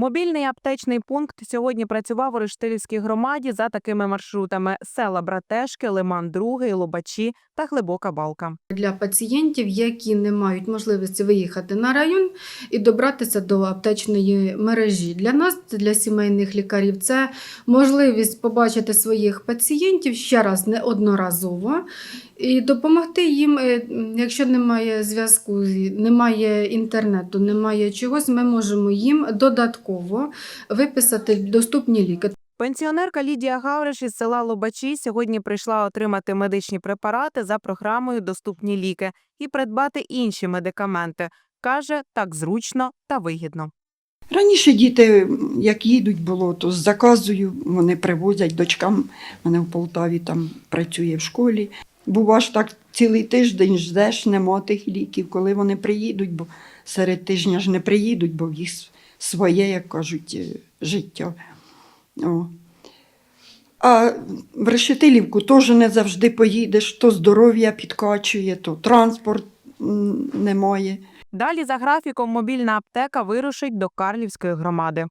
Мобільний аптечний пункт сьогодні працював у Рештилівській громаді за такими маршрутами: села Братешки, Лиман Другий, Лобачі та Глибока Балка. для пацієнтів, які не мають можливості виїхати на район і добратися до аптечної мережі. Для нас, для сімейних лікарів, це можливість побачити своїх пацієнтів ще раз неодноразово і допомогти їм, е, якщо немає зв'язку, немає інтернету, немає чогось, ми можемо їм додатково виписати доступні ліки. Пенсіонерка Лідія Гавриш із села Лобачі сьогодні прийшла отримати медичні препарати за програмою Доступні ліки і придбати інші медикаменти. Каже, так зручно та вигідно. Раніше діти, як їдуть було, то з заказую, вони привозять дочкам. Мене в Полтаві там працює в школі. Бува ж так цілий тиждень ждеш, нема тих ліків, коли вони приїдуть, бо серед тижня ж не приїдуть, бо в їх своє, як кажуть, е, життя. О. А в Решетилівку теж не завжди поїдеш, то здоров'я підкачує, то транспорт немає. Далі за графіком мобільна аптека вирушить до Карлівської громади.